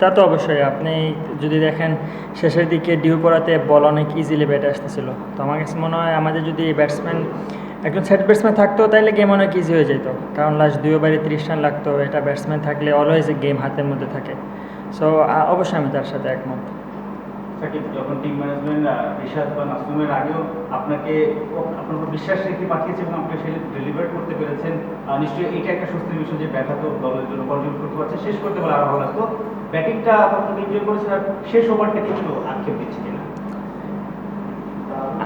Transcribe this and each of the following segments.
তা তো অবশ্যই, আপনি যদি দেখেন শেষের দিকে ডিউ করাতে বল অনেক ইজিলি ব্যাটে আসতেছিল। তো আমার কাছে মনে হয় আমাদের যদি ব্যাটসম্যান একজন সেট ব্যাটসম্যান থাকতো তাহলে গেম অনেক ইজি হয়ে যেত। কারণ লাস্ট দুই ওভারে ত্রিশ রান লাগতো, এটা ব্যাটসম্যান থাকলে অলওয়েজ গেম হাতের মধ্যে থাকে। সো অবশ্যই আমি তার সাথে একমত। সাকিব যখন টিম ম্যানেজমেন্ট রিশাদ বা নাসুমের আগেও আপনাকে আপনার উপর বিশ্বাস রেখে পাঠিয়েছে এবং আপনি সেটা ডেলিভার করতে পেরেছেন নিশ্চয়ই এটা একটা স্বস্তির বিষয় যে ব্যাটা তো দলের জন্য কন্ট্রিবিউট করতে পারছে। শেষ করতে পারলে আরও ভালো লাগতো। ব্যাটিংটা আপনাকে এনজয় করেছেন আর শেষ ওভারটা একটু আক্ষেপ দিচ্ছে কিনা?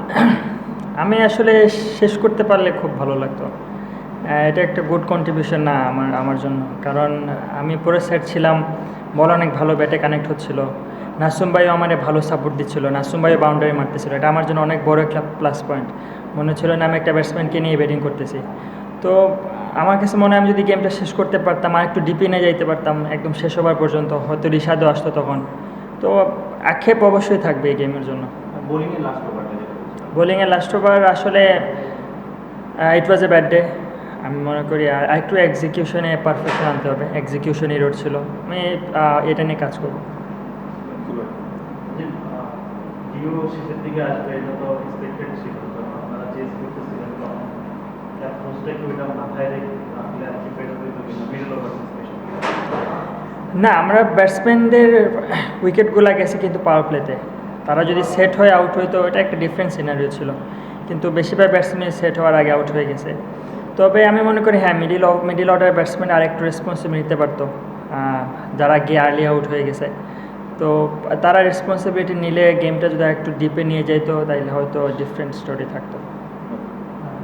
আমি আসলে শেষ করতে পারলে খুব ভালো লাগতো। এটা একটা গুড কন্ট্রিবিউশন না আমার আমার জন্য। কারণ আমি পরে সেট ছিলাম বল অনেক ভালো ব্যাটে কানেক্ট হচ্ছিল। নাসুম ভাইও আমার ভালো সাপোর্ট দিচ্ছিল। নাসুম ভাইও বাউন্ডারি মারতেছিল। এটা আমার জন্য অনেক বড় একটা প্লাস পয়েন্ট মনে ছিল না আমি একটা ব্যাটসম্যানকে নিয়ে ব্যাটিং করতেছি। তো আমার কাছে মনে হয় আমি যদি গেমটা শেষ করতে পারতাম আর একটু ডিপে নিয়ে যাইতে পারতাম একদম শেষ হবার পর্যন্ত হয়তো রিশাদও আসতো তখন। তো আক্ষেপ অবশ্যই থাকবে এই গেমের জন্য। বোলিংয়ের লাস্ট ওভারটা বোলিংয়ের লাস্ট ওভার আসলে ইট ওয়াজ এ ব্যাড ডে আমি মনে করি আর একটু এক্সিকিউশনে পারফেকশন আনতে হবে। এক্সিকিউশন ইরোড ছিল। আমি এটা নিয়ে কাজ করব। না আমরা ব্যাটসম্যানদের উইকেটগুলো গেছে কিন্তু পাওয়ার প্লেতে তারা যদি সেট হয়ে আউট হইতো এটা একটা ডিফারেন্ট সিনারিও ছিল। কিন্তু বেশিরভাগ ব্যাটসম্যান সেট হওয়ার আগে আউট হয়ে গেছে। তবে আমি মনে করি হ্যাঁ মিডিল মিডিল অর্ডার ব্যাটসম্যান আর একটু রেসপন্সিবিলিটি নিতে পারতো। যারা গিয়ে আর্লি আউট হয়ে গেছে। তো তারা রেসপন্সিবিলিটি নিলে গেমটা যদি একটু ডিপে নিয়ে যেত তাহলে হয়তো ডিফারেন্ট স্টোরি থাকতো।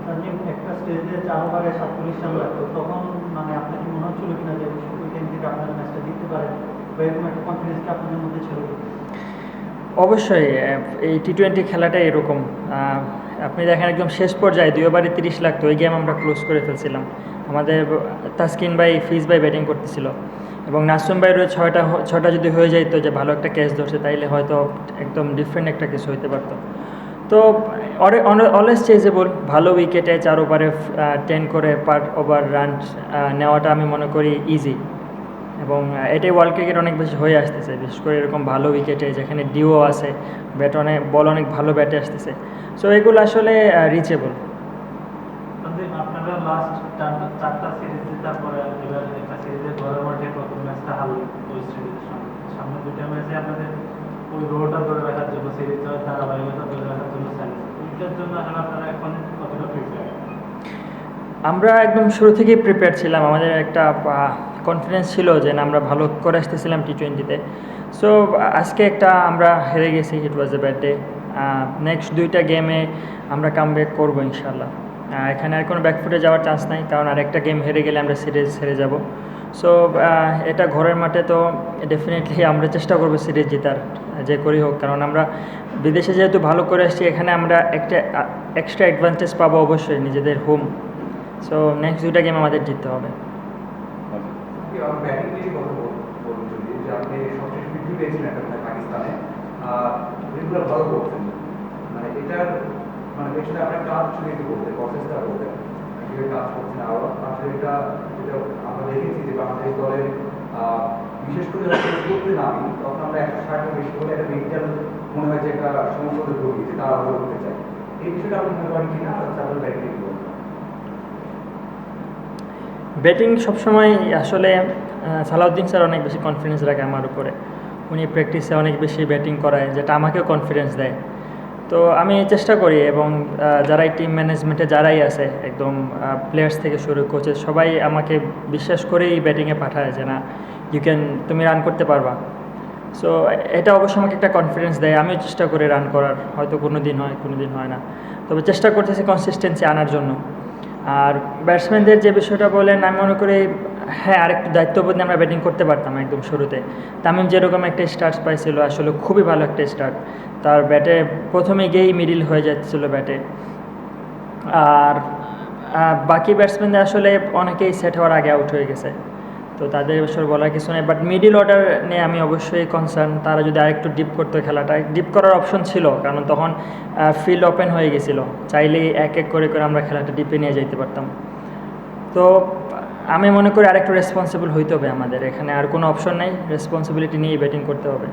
মানে মনে অবশ্যই এই টি টোয়েন্টি খেলাটা এরকম। আপনি দেখেন একদম শেষ পর্যায়ে দুই ওভারে তিরিশ লাগতো ওই গেম আমরা ক্লোজ করে ফেলছিলাম। আমাদের তাসকিন ভাই, ফিজ ভাই ব্যাটিং করতেছিল। এবং নাসুম ভাইয়েরও ছয়টা ছয়টা যদি হয়ে যাইতো যে ভালো একটা ক্যাচ ধরছে, তাইলে হয়তো একদম ডিফারেন্ট একটা কিছু হইতে পারতো। তো অলওয়েজ চেজেবল ভালো উইকেটে চার ওভারে টেন করে পার ওভার রান নেওয়াটা আমি মনে করি ইজি এবং এটাই ওয়ার্ল্ড ক্রিকেট অনেক বেশি হয়ে আসতেছে। বিশেষ করে এরকম ভালো উইকেটে যেখানে ডিও আছে ব্যাট অনেক বল অনেক ভালো ব্যাটে আসতেছে। সো এগুলো আসলে রিচেবল আপনারা লাস্ট চারটা সিরিজ জেতার পরে একটা সিরিজে ঘরের মাঠে প্রথম ম্যাচটা হাল ওই সিরিজের সামনে ম্যাচে আপনাদের ওই রোটা ধরে রাখার জন্য সিরিজটা ধারাবাহিকতা ধরে রাখার জন্য ওইটার জন্য আসলে আপনারা এখন কতটা প্রিপেয়ার আমরা একদম শুরু থেকেই প্রিপেয়ার ছিলাম। আমাদের একটা কনফিডেন্স ছিল যে না, আমরা ভালো করে আসতেছিলাম টি টোয়েন্টিতে সো আজকে একটা আমরা হেরে গেছি it was a bad day next দুইটা গেমে আমরা কাম ব্যাক করব ইনশাল্লাহ এখানে আর কোনো ব্যাকফুটে যাওয়ার চান্স নাই, কারণ আর একটা গেম হেরে গেলে আমরা সিরিজ হেরে যাব। সো এটা ঘরের মাঠে তো ডেফিনেটলি আমরা চেষ্টা করব সিরিজ জেতার, যে করি হোক। কারণ আমরা বিদেশে যেহেতু ভালো করে আসছি, এখানে আমরা একটা এক্সট্রা অ্যাডভান্টেজ পাবো অবশ্যই নিজেদের হোম সো নেক্সট দুইটা গেম আমাদের জিততে হবে। ব্যাটিং নিয়ে কথা বলুন যদি, যে আপনি সবশেষ বৃদ্ধি পাকিস্তানে রেগুলার ভালো মানে এটার মানে আপনার কাজ বলতে প্রসেসটা বলতে কীভাবে কাজ করছেন আরও? আসলে এটা যেটা আমরা দেখেছি যে বাংলাদেশ দলের বিশেষ করে যখন করতে নামি, তখন আমরা একশো ষাট বেশি করে একটা মেন্টাল মনে হয় যে একটা সমস্যাতে তারা করতে চাই এই বিষয়টা আপনি মনে করেন কিনা? তারপরে ব্যাটিং ব্যাটিং সবসময় আসলে সালাউদ্দিন স্যার অনেক বেশি কনফিডেন্স রাখে আমার উপরে। উনি প্র্যাকটিসে অনেক বেশি ব্যাটিং করায়, যেটা আমাকেও কনফিডেন্স দেয়। তো আমি চেষ্টা করি এবং যারাই টিম ম্যানেজমেন্টে যারাই আছে, একদম প্লেয়ার্স থেকে শুরু কোচেস সবাই আমাকে বিশ্বাস করেই ব্যাটিংয়ে পাঠায় যে না ইউ ক্যান তুমি রান করতে পারবা। সো এটা অবশ্যই আমাকে একটা কনফিডেন্স দেয়, আমিও চেষ্টা করি রান করার, হয়তো কোনো দিন হয় কোনো দিন হয় না। তবে চেষ্টা করতেছি কনসিস্টেন্সি আনার জন্য। আর ব্যাটসম্যানদের যে বিষয়টা বলেন, আমি মনে করি হ্যাঁ আরেকটু দায়িত্ববোধ নিয়ে আমরা ব্যাটিং করতে পারতাম একদম শুরুতে। তামিম যেরকম একটা স্টার্ট পাইছিল, আসলে খুবই ভালো একটা স্টার্ট তার ব্যাটে প্রথমে গিয়েই মিডিল হয়ে যাচ্ছিল ব্যাটে। আর বাকি ব্যাটসম্যানদের আসলে অনেকেই সেট হওয়ার আগে আউট হয়ে গেছে। তো তাদের বিষয়ে বলার কিছু নেই। বাট মিডিল অর্ডার নিয়ে আমি অবশ্যই কনসার্ন তারা যদি আরেকটু ডিপ করতো খেলাটা ডিপ করার অপশন ছিল, কারণ তখন ফিল্ড ওপেন হয়ে গেছিল। চাইলেই এক এক করে করে আমরা খেলাটা ডিপে নিয়ে যেতে পারতাম। তো, আমি মনে করি আরেকটু রেসপন্সিবল হইতে হবে আমাদের। এখানে আর কোনো অপশন নেই। রেসপন্সিবিলিটি নিয়েই ব্যাটিং করতে হবে।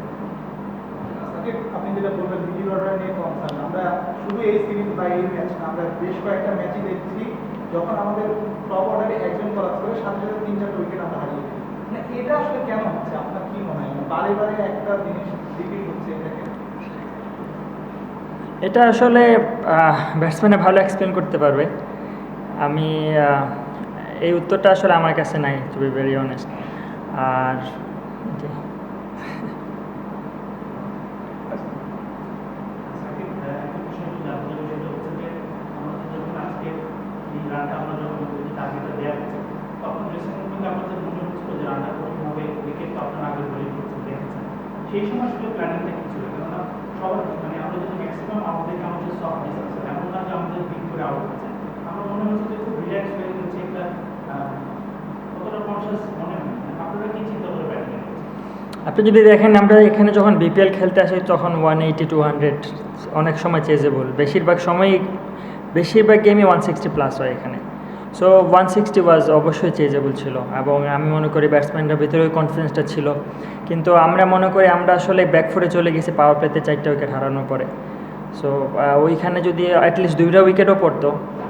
শুধু এই সিরিজ বা এই ম্যাচ আমরা বেশ কয়েকটা ম্যাচই দেখছি। যখন আমাদের টপ অর্ডারে একজন কলাপ করে সাথে সাথে তিন চারটা উইকেট আমরা হারিয়ে মানে এটা আসলে কেন হচ্ছে? আপনার কি মনে হয়? মানে বারে বারে একটা জিনিস রিপিট হচ্ছে এটাকে? এটা আসলে ব্যাটসম্যানে ভালো এক্সপ্লেন করতে পারবে। আমি এই উত্তরটা আসলে আমার কাছে নাই টু বি ভেরি অনেস্ট আর জি। সাকিব, আহ, একটা প্রশ্ন একটু জানতে চাই, সেটা হচ্ছে যে, আমাদের যখন আজকে এই রানটা আমরা যখন ওই টার্গেটটা দেওয়া হয়েছে, তখন থেকে আমাদের মনে হচ্ছিল যে রানটা কোনোভাবে উইকেট তো আপনার আগে বোলিং করছেন দেখেছেন। সেই সময় আসলে প্ল্যানিংটা কি ছিল কেননা সবার মানে আমরা যদি ম্যাক্সিমাম আমাদেরকে আমাদের সফটনেস আছে, এমন না যে আমাদের বিট করে আউট হচ্ছে, আমরা মনে হচ্ছে যে খুব রিল্যাক্স হয়ে হচ্ছে একটা কতটা কনসিয়াস মনে হয় আপনারা কি চিন্তা করে ব্যাটিং আপনি যদি দেখেন, আমরা এখানে যখন বিপিএল খেলতে আসি, তখন ওয়ান এইটি টু হান্ড্রেড অনেক সময় চেজেবল। বেশিরভাগ সময়ই, বেশিরভাগ গেমই ওয়ান সিক্সটি প্লাস হয় এখানে। সো ওয়ান সিক্সটি ওয়াজ অবশ্যই চেজেবল ছিল এবং আমি মনে করি ব্যাটসম্যানদের ভিতরে ওই কনফিডেন্সটা ছিল। কিন্তু আমরা মনে করি আমরা আসলে ব্যাকফুটে চলে গেছি পাওয়ার প্লেতে চারটা উইকেট হারানোর পরে। সো ওইখানে যদি অ্যাটলিস্ট দুইটা উইকেটও পড়তো,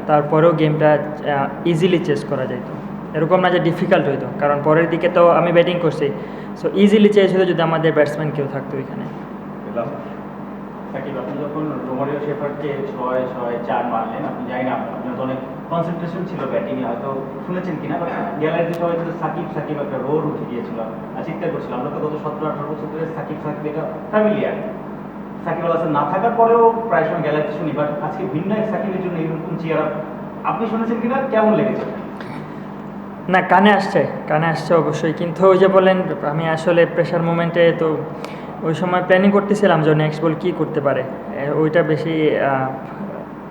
তারপরেও গেমটা ইজিলি চেস করা যেত। এরকম না যে ডিফিকাল্ট হইতো, কারণ পরের দিকে তো আমি ব্যাটিং করছি। সো ইজিলি চেস হতো যদি আমাদের ব্যাটসম্যান কেউ থাকতো ওইখানে। যখন রোমারিও শেফার্ডকে ছয় ছয়, চার মারলেন, আপনি জানি না অনেক কনসেন্ট্রেশন ছিল ব্যাটিংয়ে হয়তো শুনেছেন কিনা বাট গ্যালারিতে সবাই কিন্তু সাকিব সাকিব একটা রোড উঠে গিয়েছিল আর চিৎকার করছিল। আমরা তো গত সতেরো, আঠারো বছর ধরে সাকিব সাকিব এটা ফ্যামিলিয়ার সাকিব আল হাসান না থাকার পরেও প্রায় সময় গ্যালারিতে শুনি বাট আজকে ভিন্ন এক সাকিবের জন্য এরকম চেয়ার আপনি শুনেছেন কিনা? কেমন লেগেছে? না, কানে আসছে কানে আসছে অবশ্যই। কিন্তু ওই যে বলেন, আমি আসলে প্রেশার মুমেন্টে তো ওই সময় প্ল্যানিং করতেছিলাম যে নেক্সট বল কী করতে পারে। ওইটা বেশি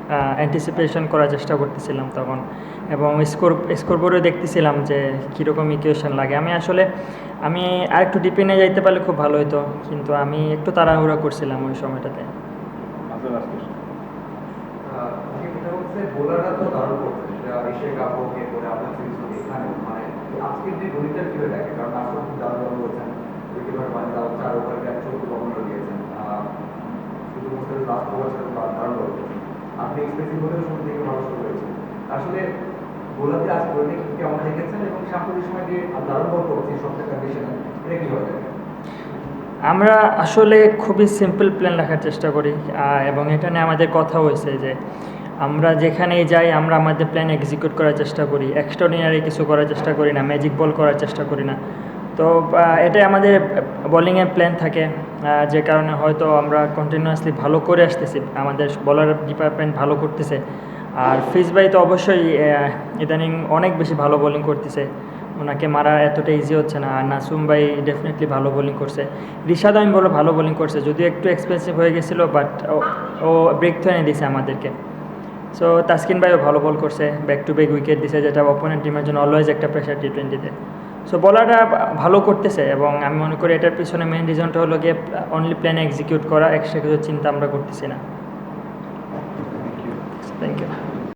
অ্যান্টিসিপেশন করার চেষ্টা করতেছিলাম তখন। এবং স্কোর স্কোরবোর্ডে দেখতেছিলাম যে কীরকম ইকুয়েশন লাগে। আমি আসলে, আমি আর একটু ডিপেনে যাইতে পারলে খুব ভালো হতো কিন্তু আমি একটু তাড়াহুড়া করছিলাম ওই সময়টাতে। আপনার মানে যে লাস্ট আপনি এক্সপেন্সিভ হলেও শুরু থেকে ভালো শুরু হয়েছে আসলে বোলারদের আজ করে কেমন দেখেছেন এবং সাম্প্রতিক সময় যে দারুণ বল করছে সব থেকে বেশি নেন এটা কীভাবে দেখেন? আমরা আসলে খুবই সিম্পল প্ল্যান রাখার চেষ্টা করি এবং এটা নিয়ে আমাদের কথা হয়েছে যে আমরা যেখানেই যাই, আমরা আমাদের প্ল্যান এক্সিকিউট করার চেষ্টা করি। এক্সট্রাঅর্ডিনারি কিছু করার চেষ্টা করি না ম্যাজিক বল করার চেষ্টা করি না। তো এটাই আমাদের বোলিংয়ের প্ল্যান থাকে। যে কারণে হয়তো আমরা কন্টিনিউয়াসলি ভালো করে আসতেছি, আমাদের বলার ডিপার্টমেন্ট ভালো করতেছে। আর ফিজ ভাই তো অবশ্যই ইদানিং অনেক বেশি ভালো বোলিং করতেছে। ওনাকে মারা এতটা ইজি হচ্ছে না, আর নাসুম ভাই ডেফিনেটলি ভালো বোলিং করছে। রিশাদ আমি বলো ভালো বোলিং করছে, যদিও একটু এক্সপেন্সিভ হয়ে গেছিল বাট ও ব্রেক তো এনে দিয়েছে আমাদেরকে। সো তাসকিন ভাইও ভালো বল করছে ব্যাক টু ব্যাক উইকেট দিছে, যেটা অপোনেন্ট টিমের জন্য অলওয়েজ একটা প্রেশার টি টোয়েন্টিতে সো বলাটা ভালো করতেছে এবং আমি মনে করি এটার পিছনে মেন রিজনটা হলো গিয়ে অনলি প্ল্যানে এক্সিকিউট করা এক্সট্রা কিছু চিন্তা আমরা করতেছি না। Thank you